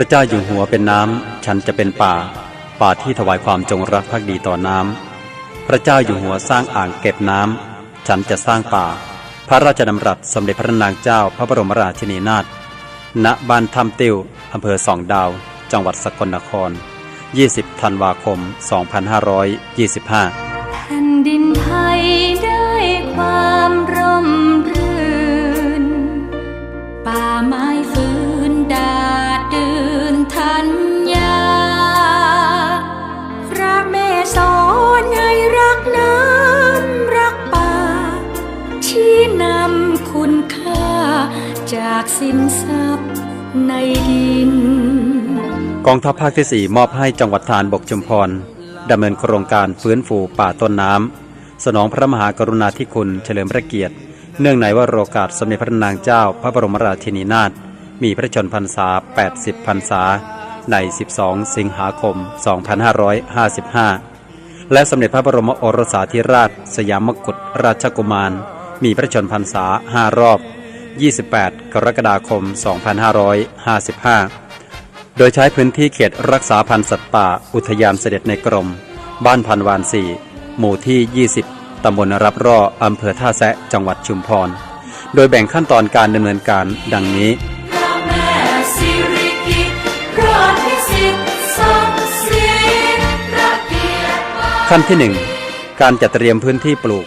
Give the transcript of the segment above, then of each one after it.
ระเจ้าอยู่หัวเป็นน้ำ ฉันจะเป็นป่า ป่าที่ถวายความจงรักภักดีต่อน้ำ พระเจ้าอยู่หัวสร้างอ่างเก็บน้ำ ฉันจะสร้างป่า พระราชดำรัสสมเด็จพระนางเจ้าพระบรมราชินีนาถ ณ บ้านถ้ำติ้วอำเภอสองดาว จังหวัดสกลนคร 20 ธันวาคม 2525แผ่นดินไทยได้ความร่มรื่น ป่าไม้ากสินทรัพย์ในดิน กองทัพภาคที่ 4 มอบให้จังหวัดฐานบกชุมพรดำเนินโครงการฟื้นฟูป่าต้นน้ำ สนองพระมหากรุณาธิคุณเฉลิมพระเกียรติ เนื่องในวโรกาสสมเด็จพระนางเจ้าพระบรมราชินีนาถมีพระชนพรรษา 80 พรรษา ใน 12 สิงหาคม 2555 และสมเด็จพระบรมโอรสาธิราช สยามกุฎราชกุมาร มีพระชนพรรษา 5 รอบ 28 กรกฎาคม 2555 โดยใช้พื้นที่เขตรักษาพันธุ์สัตว์ป่าอุทยานเสด็จในกรม บ้านพันวานสี่หมู่ที่ 20 ตำบลรับร่ออำเภอท่าแซะ จังหวัดชุมพร โดยแบ่งขั้นตอนการดำเนินการดังนี้พระแม่สิริกิติ์พระพิสิทธิ์ศักดิ์สิทธิ์พระเกียรติบ้านขั้นที่ 1 การจัดเตรียมพื้นที่ปลูก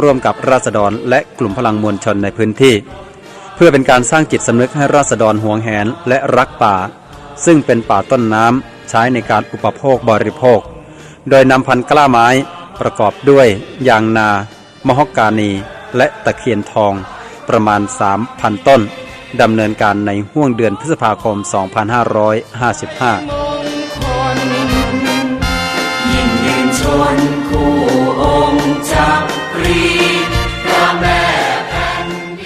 ร่วมกับราษฎรและกลุ่มพลังมวลชนในพื้นที่ เพื่อเป็นการสร้างจิตสำนึกให้ราษฎรห่วงแหนและรักป่า ซึ่งเป็นป่าต้นน้ำใช้ในการอุปโภคบริโภค โดยนำพันธุ์กล้าไม้ประกอบด้วยยางนามฮอกกานี และตะเคียนทองประมาณ 3,000 ต้นดำเนินการในห่วงเดือนพฤษภาคม 2555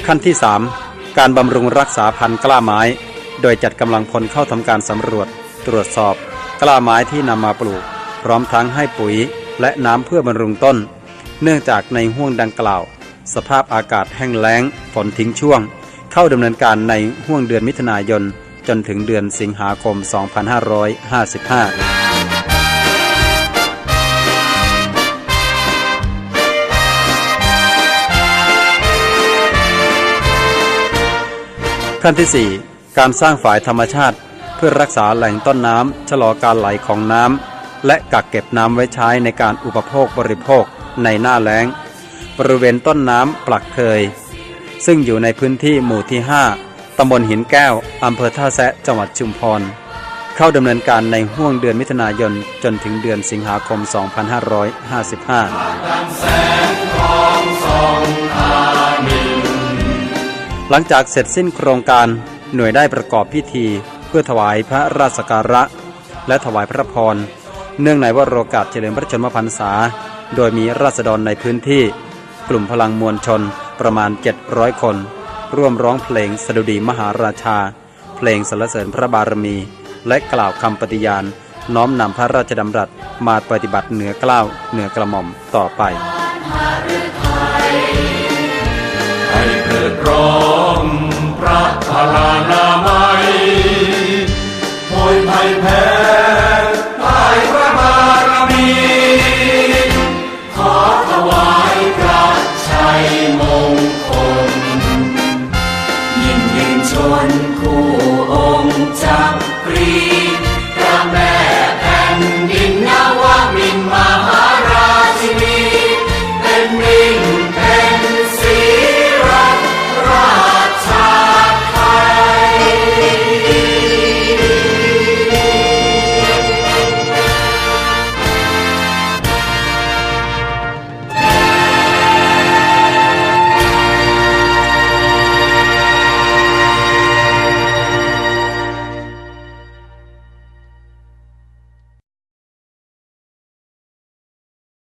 ขั้นที่ 3 การบำรุงรักษาพันธุ์กล้าไม้ โดยจัดกำลังพลเข้าทำการสำรวจ ตรวจสอบ กล้าไม้ที่นำมาปลูก พร้อมทั้งให้ปุ๋ยและน้ำเพื่อบำรุงต้น เนื่องจากในห่วงดังกล่าว สภาพอากาศแห้งแล้ง ฝนทิ้งช่วง เข้าดำเนินการในห่วงเดือนมิถุนายน จนถึงเดือนสิงหาคม 2555 ขั้นที่ 4 การสร้างฝายธรรมชาติ เพื่อรักษาแหล่งต้นน้ำชะลอการไหลของน้ำและกักเก็บน้ำไว้ใช้ในการอุปโภคบริโภคในหน้าแล้ง บริเวณต้นน้ำปลักเคย ซึ่งอยู่ในพื้นที่หมู่ที่ 5ตำบลหินแก้วอำเภอท่าแซะจังหวัดชุมพร เข้าดำเนินการในห่วงเดือนมิถุนายนจนถึงเดือนสิงหาคม 2555 ลังจากเสร็จสิ้นโครงการหน่วยได้ประกอบพิธี เพื่อถวายพระราชการะ และถวายพระพร เนื่องในวโรกาสเฉลิมพระชนมพรรษา โดยมีราษฎรในพื้นที่ กลุ่มพลังมวลชนประมาณ 700 คน ร่วมร้องเพลงสดุดีมหาราชา เพลงสรรเสริญพระบารมี และกล่าวคำปฏิญาณ น้อมนำพระราชดำรัสมาปฏิบัติเหนือเกล้าวเหนือกระหม่อมต่อไปให้เกิดพร้อ มพระพลานามัยโพยไผ่แพ้ใายพระบารมีขอถวายพระชัยมงคล ยิ่งยืนชนคู่องค์จักรีพระแม่